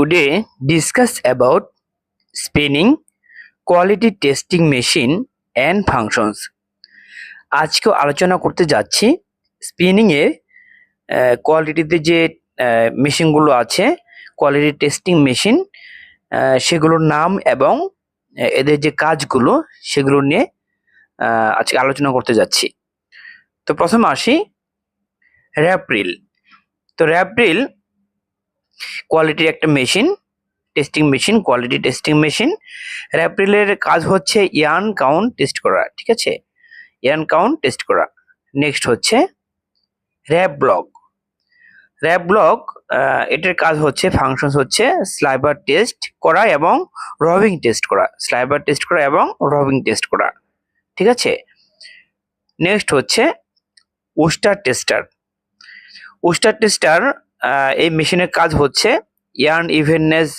Today discuss about spinning, quality testing machine and functions. আজকেও আলোচনা করতে যাচ্ছি স্পিনিং এর কোয়ালিটিতে যে মেশিনগুলো আছে কোয়ালিটি টেস্টিং মেশিন সেগুলোর নাম এবং এদের যে কাজগুলো সেগুলো নিয়ে আজকে আলোচনা করতে যাচ্ছি তো প্রথম আসি র্যাপ্রিল তো র্যাপ্রিল কোয়ালিটির একটা machine testing machine quality testing machine র্যাপ্রিলের কাজ হচ্ছে ইয়ান কাউন্ট টেস্ট করা, ঠিক আছে? ইয়ান কাউন্ট টেস্ট করা। নেক্সট হচ্ছে র্যাপ ব্লক র্যাপ ব্লক এটার কাজ হচ্ছে ফাংশনস হচ্ছে স্লাইবার টেস্ট করা এবং রবিং টেস্ট করা। স্লাইবার টেস্ট করা এবং রবিং টেস্ট করা, ঠিক আছে? নেক্সট হচ্ছে উস্টার টেস্টার। উস্টার টেস্টার এই মেশিনের কাজ হচ্ছে ইয়ার্ন ইভেননেস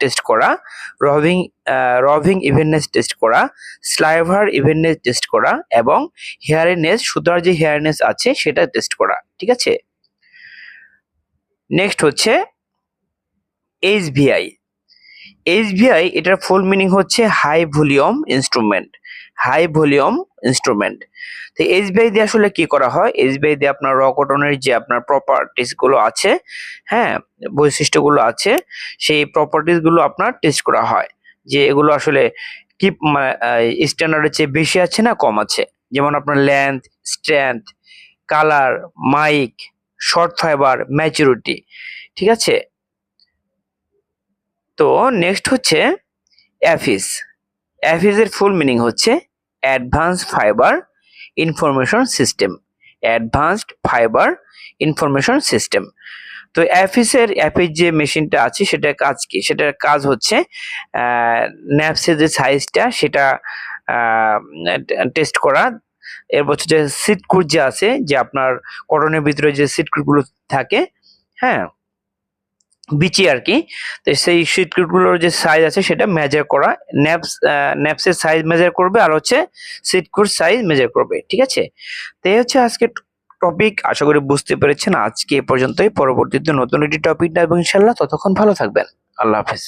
টেস্ট করা রবিং রবিং ইভেননেস টেস্ট করা, স্লাইভার ইভেননেস টেস্ট করা এবং হেয়ারনেস, সুতার যে হেয়ারনেস আছে সেটা টেস্ট করা, ঠিক আছে? নেক্সট হচ্ছে এইচভিআই এইচভিআই এটার ফুল মিনিং হচ্ছে high volume instrument high volume instrument. তো এইচবিআই দিয়ে আসলে কি করা হয়? এইচবিআই দিয়ে আপনার রকটনের যে আপনার প্রপার্টিসগুলো আছে হ্যাঁ বৈশিষ্ট্যগুলো আছে, সেই প্রপার্টিসগুলো আপনার টেস্ট করা হয়। যে এগুলো আসলে কি স্ট্যান্ডার্ডের চেয়ে বেশি আছে না কম আছে? যেমন আপনার length strength colour mic short fibre maturity ঠিক আছে? তো নেক্সট হচ্ছে অ্যাফিস অ্যাফিসের ফুল মিনিং হচ্ছে advance fibre information system. Advanced fibre information system. তো অ্যাফিসের অ্যাপের যে মেশিনটা আছে সেটার কাজ কি? সেটার কাজ হচ্ছে ন্যাপসের যে সাইজটা, সেটা টেস্ট করা। এর বছর যে সিটকুট যে আছে, যে আপনার কটনের ভিতরে যে সিটকুটগুলো থাকে হ্যাঁ? বিচি আর কি। তো সেই সিটকুটগুলোর যে সাইজ আছে সেটা মেজার করা। ন্যাপস ন্যাপসের সাইজ মেজার করবে আর হচ্ছে সিটকুট সাইজ মেজার করবে, ঠিক আছে? তো এই হচ্ছে আজকে টপিক আশা করি বুঝতে পেরেছেন। আজকে এ পর্যন্তই। পরবর্তীতে নতুন একটি টপিক নেব ইনশাল্লাহ ততক্ষণ ভালো থাকবেন। আল্লাহ হাফেজ।